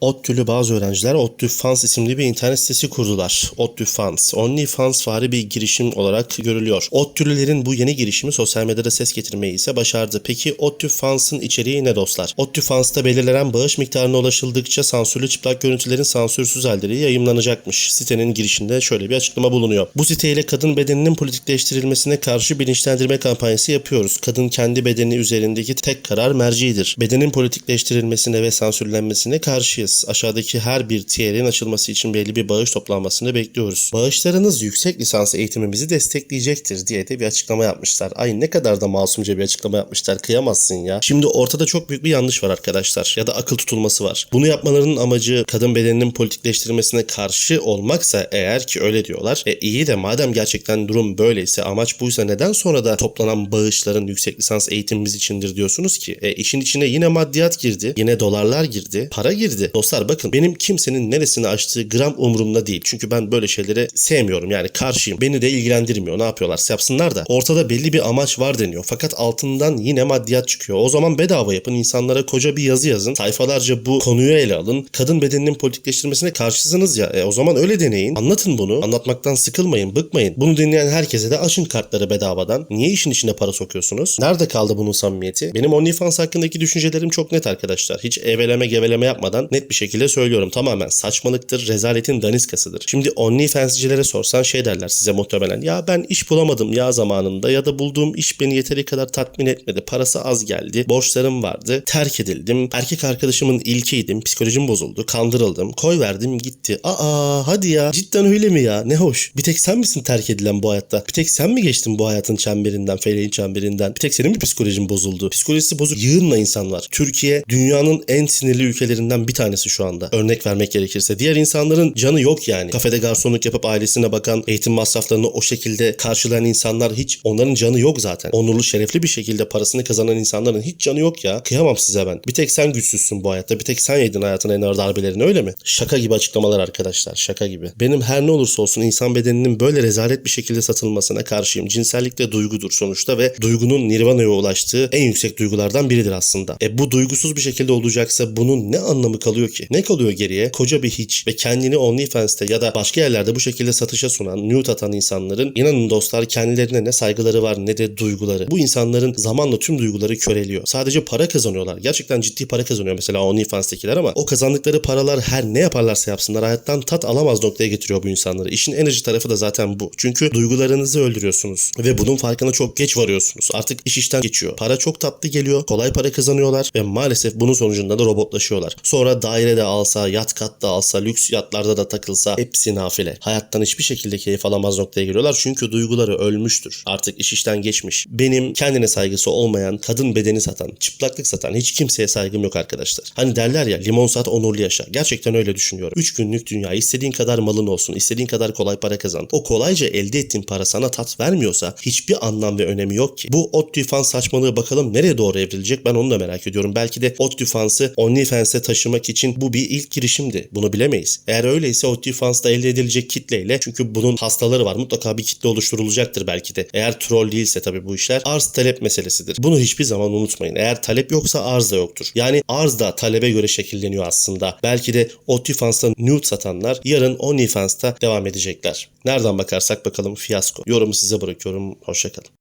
ODTÜ'lü bazı öğrenciler ODTÜ Fans isimli bir internet sitesi kurdular. ODTÜ Fans, OnlyFans vari bir girişim olarak görülüyor. ODTÜ'lülerin bu yeni girişimi sosyal medyada ses getirmeyi ise başardı. Peki ODTÜ Fans'ın içeriği ne dostlar? ODTÜ Fans'ta belirlenen bağış miktarına ulaşıldıkça sansürlü çıplak görüntülerin sansürsüz halleri yayımlanacakmış. Sitenin girişinde şöyle bir açıklama bulunuyor. Bu siteyle kadın bedeninin politikleştirilmesine karşı bilinçlendirme kampanyası yapıyoruz. Kadın kendi bedeni üzerindeki tek karar merciidir. Bedenin politikleştirilmesine ve sansürlenmesine karşıyız. Aşağıdaki her bir tier'in açılması için belli bir bağış toplanmasını bekliyoruz. Bağışlarınız yüksek lisans eğitimimizi destekleyecektir diye de bir açıklama yapmışlar. Ay ne kadar da masumca bir açıklama yapmışlar. Kıyamazsın ya. Şimdi ortada çok büyük bir yanlış var arkadaşlar. Ya da akıl tutulması var. Bunu yapmalarının amacı kadın bedeninin politikleştirilmesine karşı olmaksa eğer ki öyle diyorlar. E iyi de madem gerçekten durum böyleyse amaç buysa neden sonra da toplanan bağışların yüksek lisans eğitimimiz içindir diyorsunuz ki? E işin içine yine maddiyat girdi. Yine dolarlar girdi. Para girdi. Dostlar bakın benim kimsenin neresini açtığı gram umurumda değil. Çünkü ben böyle şeyleri sevmiyorum. Yani karşıyım. Beni de ilgilendirmiyor. Ne yapıyorlarsa yapsınlar da. Ortada belli bir amaç var deniyor. Fakat altından yine maddiyat çıkıyor. O zaman bedava yapın. insanlara koca bir yazı yazın. Sayfalarca bu konuyu ele alın. Kadın bedeninin politikleştirmesine karşısınız ya. E, o zaman öyle deneyin. Anlatın bunu. Anlatmaktan sıkılmayın, bıkmayın. Bunu dinleyen herkese de açın kartları bedavadan. Niye işin içine para sokuyorsunuz? Nerede kaldı bunun samimiyeti? Benim OnlyFans hakkındaki düşüncelerim çok net arkadaşlar. Hiç eveleme geveleme yapmadan net bir şekilde söylüyorum. Tamamen saçmalıktır, rezaletin daniskasıdır. Şimdi OnlyFans'cilere sorsan şey derler size muhtemelen. Ya ben iş bulamadım ya zamanında ya da bulduğum iş beni yeteri kadar tatmin etmedi. Parası az geldi, borçlarım vardı, terk edildim. Erkek arkadaşımın ilkiydim, psikolojim bozuldu, kandırıldım, koy verdim gitti. Aa hadi ya cidden öyle mi ya? Ne hoş. Bir tek sen misin terk edilen bu hayatta? Bir tek sen mi geçtin bu hayatın çemberinden, feleğin çemberinden? Bir tek senin mi psikolojin bozuldu? Psikolojisi bozuk yığınla insan var. Türkiye dünyanın en sinirli ülkelerinden bir tanesi şu anda. Örnek vermek gerekirse. Diğer insanların canı yok yani. Kafede garsonluk yapıp ailesine bakan, eğitim masraflarını o şekilde karşılayan insanlar hiç onların canı yok zaten. Onurlu, şerefli bir şekilde parasını kazanan insanların hiç canı yok ya. Kıyamam size ben. Bir tek sen güçsüzsün bu hayatta. Bir tek sen yedin hayatın en ağır darbelerini öyle mi? Şaka gibi açıklamalar arkadaşlar. Şaka gibi. Benim her ne olursa olsun insan bedeninin böyle rezalet bir şekilde satılmasına karşıyım. Cinsellik de duygudur sonuçta ve duygunun nirvana'ya ulaştığı en yüksek duygulardan biridir aslında. E bu duygusuz bir şekilde olacaksa bunun ne anlamı kalıyor ki? Ne kalıyor geriye? Koca bir hiç ve kendini OnlyFans'te ya da başka yerlerde bu şekilde satışa sunan, nude atan insanların inanın dostlar kendilerine ne saygıları var ne de duyguları. Bu insanların zamanla tüm duyguları köreliyor. Sadece para kazanıyorlar. Gerçekten ciddi para kazanıyor mesela OnlyFans'tekiler ama o kazandıkları paralar her ne yaparlarsa yapsınlar hayattan tat alamaz noktaya getiriyor bu insanları. İşin enerji tarafı da zaten bu. Çünkü duygularınızı öldürüyorsunuz ve bunun farkına çok geç varıyorsunuz. Artık iş işten geçiyor. Para çok tatlı geliyor. Kolay para kazanıyorlar ve maalesef bunun sonucunda da robotlaşıyorlar. Sonra daire de alsa, yat kat da alsa, lüks yatlarda da takılsa hepsi nafile. Hayattan hiçbir şekilde keyif alamaz noktaya geliyorlar. Çünkü duyguları ölmüştür. Artık iş işten geçmiş. Benim kendine saygısı olmayan, kadın bedeni satan, çıplaklık satan hiç kimseye saygım yok arkadaşlar. Hani derler ya limon sat onurlu yaşa. Gerçekten öyle düşünüyorum. 3 günlük dünya istediğin kadar malın olsun, istediğin kadar kolay para kazan. O kolayca elde ettiğin para sana tat vermiyorsa hiçbir anlam ve önemi yok ki. Bu ODTÜ saçmalığı bakalım nereye doğru evrilecek ben onu da merak ediyorum. Belki de ODTÜ Fans'ı OnlyFans'e taşımak için bu bir ilk girişimdi. Bunu bilemeyiz. Eğer öyleyse ODTÜ Fans'ta elde edilecek kitleyle çünkü bunun hastaları var. Mutlaka bir kitle oluşturulacaktır belki de. Eğer troll değilse tabii bu işler arz talep meselesidir. Bunu hiçbir zaman unutmayın. Eğer talep yoksa arz da yoktur. Yani arz da talebe göre şekilleniyor aslında. Belki de ODTÜ Fans'ta nude satanlar yarın OnlyFans'ta devam edecekler. Nereden bakarsak bakalım fiyasko. Yorumu size bırakıyorum. Hoşçakalın.